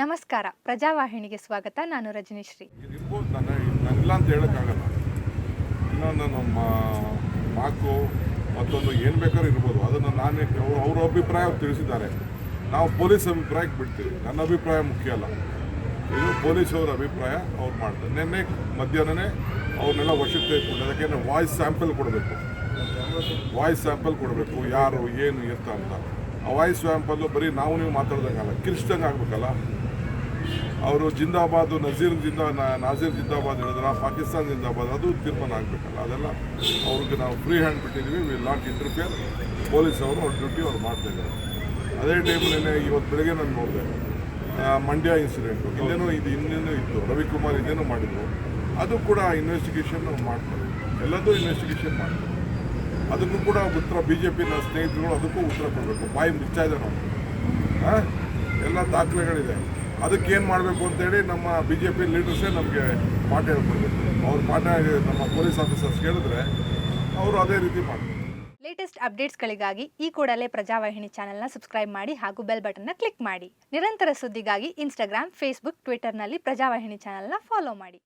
ನಮಸ್ಕಾರ. ಪ್ರಜಾವಾಹಿನಿಗೆ ಸ್ವಾಗತ. ನಾನು ರಜನಿಶ್ರೀ. ಇರ್ಬೋದು ನನ್ನ ನನ್ನಿಲ್ಲ ಅಂತ ಹೇಳೋಕ್ಕಾಗಲ್ಲ. ಇನ್ನೊಂದು ನಮ್ಮ ಮಾತು ಮತ್ತೊಂದು ಏನು ಬೇಕಾದ್ರೂ ಇರ್ಬೋದು. ಅದನ್ನು ನಾನೇ ಅವ್ರ ಅಭಿಪ್ರಾಯ ತಿಳಿಸಿದ್ದಾರೆ. ನಾವು ಪೊಲೀಸ್ ಅಭಿಪ್ರಾಯಕ್ಕೆ ಬಿಡ್ತೀವಿ. ನನ್ನ ಅಭಿಪ್ರಾಯ ಮುಖ್ಯ ಅಲ್ಲ. ಇದು ಪೊಲೀಸ್ ಅವರ ಅಭಿಪ್ರಾಯ ಅವ್ರು ಮಾಡ್ತಾರೆ. ನಿನ್ನೆ ಮಧ್ಯಾಹ್ನನೇ ಅವ್ರನ್ನೆಲ್ಲ ವಶಕ್ಕೆ ತೆಗೆದುಕೊಂಡು ಅದಕ್ಕೆ ವಾಯ್ಸ್ ಸ್ಯಾಂಪಲ್ ಕೊಡಬೇಕು. ವಾಯ್ಸ್ ಸ್ಯಾಂಪಲ್ ಕೊಡಬೇಕು. ಯಾರು, ಏನು, ಎತ್ತ ಅಂತ. ಆ ವಾಯ್ಸ್ ಸ್ಯಾಂಪಲ್ಲು ಬರೀ ನಾವು ನೀವು ಮಾತಾಡ್ದಂಗಲ್ಲ. ಕಿರಿಸ್ಟಂಗೆ ಆಗ್ಬೇಕಲ್ಲ. ಅವರು ಜಿಂದಾಬಾದ್, ನಜೀರ್ ಜಿಂದಾ ನಾಜೀರ್ ಜಿಂದಾಬಾದ್ ಹೇಳಿದ್ರ ಪಾಕಿಸ್ತಾನ ಜಿಂದಾಬಾದ್, ಅದು ತೀರ್ಮಾನ ಆಗಬೇಕಲ್ಲ, ಅದೆಲ್ಲ ಅವ್ರಿಗೆ ನಾವು ಫ್ರೀ ಹ್ಯಾಂಡ್ ಬಿಟ್ಟಿದ್ದೀವಿ ವಿಲ್ ನಾಟ್ ಇಂಟರ್ಫಿಯರ್ ಪೊಲೀಸ್ ಅವರು ಅವ್ರ ಡ್ಯೂಟಿ ಅವ್ರು ಮಾಡ್ತಾ ಇದ್ದಾರೆ. ಅದೇ ಟೈಮ್ನೇ ಇವತ್ತು ಬೆಳಗ್ಗೆ ನಾನು ನೋಡಿದೆ ಮಂಡ್ಯ ಇನ್ಸಿಡೆಂಟು ಇನ್ನೇನೋ ಇದು ಇನ್ನೇನೋ ಇತ್ತು, ರವಿಕುಮಾರ್ ಇನ್ನೇನೋ ಮಾಡಿದ್ರು, ಅದು ಕೂಡ ಇನ್ವೆಸ್ಟಿಗೇಷನ್ ಮಾಡ್ತಾರೆ. ಎಲ್ಲದೂ ಇನ್ವೆಸ್ಟಿಗೇಷನ್ ಮಾಡ್ತಾರೆ. ಅದಕ್ಕೂ ಕೂಡ ಉತ್ತರ ಬಿ ಜೆ ಪಿನ ಸ್ನೇಹಿತರುಗಳು ಅದಕ್ಕೂ ಉತ್ತರ ಕೊಡಬೇಕು. ಬಾಯಿ ಮುಚ್ಚಾಯಿದೆ ನಾವು ಹಾಂ ಎಲ್ಲ ದಾಖಲೆಗಳಿದೆ. ಅದಕ್ಕೇನು ಮಾಡಬೇಕು ಅಂತೇಳಿ ನಮ್ಮ ಬಿ ಜೆ ಪಿ ಲೀಡರ್ಸೇ ನಮಗೆ ಪಾಠ ಹೇಳ್ಬೋದು ಅವ್ರ ಪಾಠ ನಮ್ಮ ಪೊಲೀಸ್ ಆಫೀಸರ್ಸ್ ಕೇಳಿದ್ರೆ ಅವರು ಅದೇ ರೀತಿ ಮಾಡ್ತಾರೆ. ಲೇಟೆಸ್ಟ್ ಅಪ್ಡೇಟ್ಸ್ಗಳಿಗಾಗಿ ಈ ಕೂಡಲೇ ಪ್ರಜಾವಾಹಿನಿ ಚಾನೆಲ್ನ ಸಬ್ಸ್ಕ್ರೈಬ್ ಮಾಡಿ ಹಾಗೂ ಬೆಲ್ ಬಟನ್ನ ಕ್ಲಿಕ್ ಮಾಡಿ. ನಿರಂತರ ಸುದ್ದಿಗಾಗಿ ಇನ್ಸ್ಟಾಗ್ರಾಮ್ ಫೇಸ್ಬುಕ್ ಟ್ವಿಟರ್ನಲ್ಲಿ ಪ್ರಜಾವಾಹಿನಿ ಚಾನೆಲ್ನ ಫಾಲೋ ಮಾಡಿ.